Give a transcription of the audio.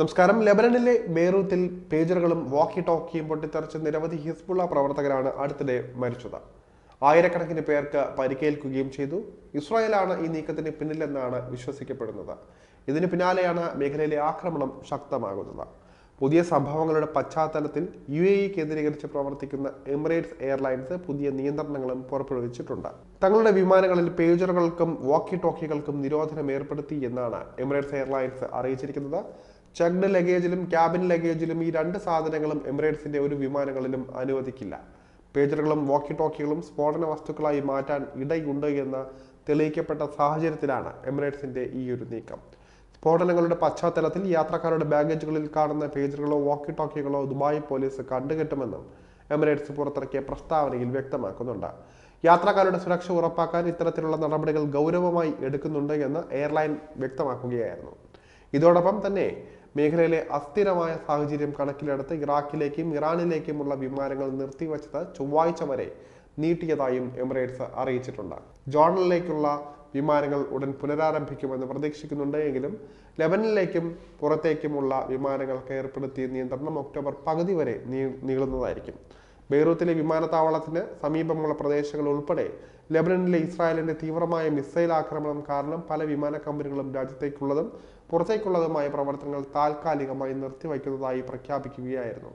നമസ്കാരം. ലെബനനിലെ ബെയ്റൂത്തിൽ പേജറുകളും വാക്കി ടോക്കിയും പൊട്ടിത്തെറിച്ച് നിരവധി ഹിസ്ബുള്ള പ്രവർത്തകരാണ് അടുത്തിടെ മരിച്ചത്. ആയിരക്കണക്കിന് പേർക്ക് പരിക്കേൽക്കുകയും ചെയ്തു. ഇസ്രായേലാണ് ഈ നീക്കത്തിന് പിന്നിലെന്നാണ് വിശ്വസിക്കപ്പെടുന്നത്. ഇതിന് പിന്നാലെയാണ് മേഖലയിലെ ആക്രമണം ശക്തമാകുന്നത്. പുതിയ സംഭവങ്ങളുടെ പശ്ചാത്തലത്തിൽ യു എ ഇ കേന്ദ്രീകരിച്ച് പ്രവർത്തിക്കുന്ന എമിറേറ്റ്സ് എയർലൈൻസ് പുതിയ നിയന്ത്രണങ്ങളും പുറപ്പെടുവിച്ചിട്ടുണ്ട്. തങ്ങളുടെ വിമാനങ്ങളിൽ പേജറുകൾക്കും വാക്കി ടോക്കികൾക്കും നിരോധനം ഏർപ്പെടുത്തി എന്നാണ് എമിറേറ്റ്സ് എയർലൈൻസ് അറിയിച്ചിരിക്കുന്നത്. ചെക്ഡ് ലഗേജിലും ക്യാബിൻ ലഗേജിലും ഈ രണ്ട് സാധനങ്ങളും എമിറേറ്റ്സിന്റെ ഒരു വിമാനങ്ങളിലും അനുവദിക്കില്ല. പേജറുകളും വാക്കി ടോക്കികളും സ്ഫോടന വസ്തുക്കളായി മാറ്റാൻ ഇടയുണ്ട് എന്ന് തെളിയിക്കപ്പെട്ട സാഹചര്യത്തിലാണ് എമിറേറ്റ്സിന്റെ ഈ ഒരു നീക്കം. സ്ഫോടനങ്ങളുടെ പശ്ചാത്തലത്തിൽ യാത്രക്കാരുടെ ബാഗേജുകളിൽ കാണുന്ന പേജറുകളോ വാക്കി ടോക്കികളോ ദുബായ് പോലീസ് കണ്ടുകെട്ടുമെന്നും എമിറേറ്റ്സ് പുറത്തിറക്കിയ പ്രസ്താവനയിൽ വ്യക്തമാക്കുന്നുണ്ട്. യാത്രക്കാരുടെ സുരക്ഷ ഉറപ്പാക്കാൻ ഇത്തരത്തിലുള്ള നടപടികൾ ഗൗരവമായി എടുക്കുന്നുണ്ട് എന്ന് എയർലൈൻ വ്യക്തമാക്കുകയായിരുന്നു. ഇതോടൊപ്പം തന്നെ മേഖലയിലെ അസ്ഥിരമായ സാഹചര്യം കണക്കിലെടുത്ത് ഇറാഖിലേക്കും ഇറാനിലേക്കുമുള്ള വിമാനങ്ങൾ നിർത്തിവച്ചത് ചൊവ്വാഴ്ച വരെ നീട്ടിയതായും എമിറേറ്റ്സ് അറിയിച്ചിട്ടുണ്ട്. ജോർണലിലേക്കുള്ള വിമാനങ്ങൾ ഉടൻ പുനരാരംഭിക്കുമെന്ന് പ്രതീക്ഷിക്കുന്നുണ്ട് എങ്കിലും ലെബനിലേക്കും പുറത്തേക്കുമുള്ള വിമാനങ്ങൾക്ക് ഏർപ്പെടുത്തിയ നിയന്ത്രണം ഒക്ടോബർ പകുതി വരെ നീളുന്നതായിരിക്കും. ബെയ്റൂത്തിലെ വിമാനത്താവളത്തിന് സമീപമുള്ള പ്രദേശങ്ങൾ ഉൾപ്പെടെ ലെബനനിലെ ഇസ്രായേലിന്റെ തീവ്രമായ മിസൈൽ ആക്രമണം കാരണം പല വിമാന കമ്പനികളും രാജ്യത്തേക്കുള്ളതും പുറത്തേക്കുള്ളതുമായ പ്രവർത്തനങ്ങൾ താൽക്കാലികമായി നിർത്തിവയ്ക്കുന്നതായി പ്രഖ്യാപിക്കുകയായിരുന്നു.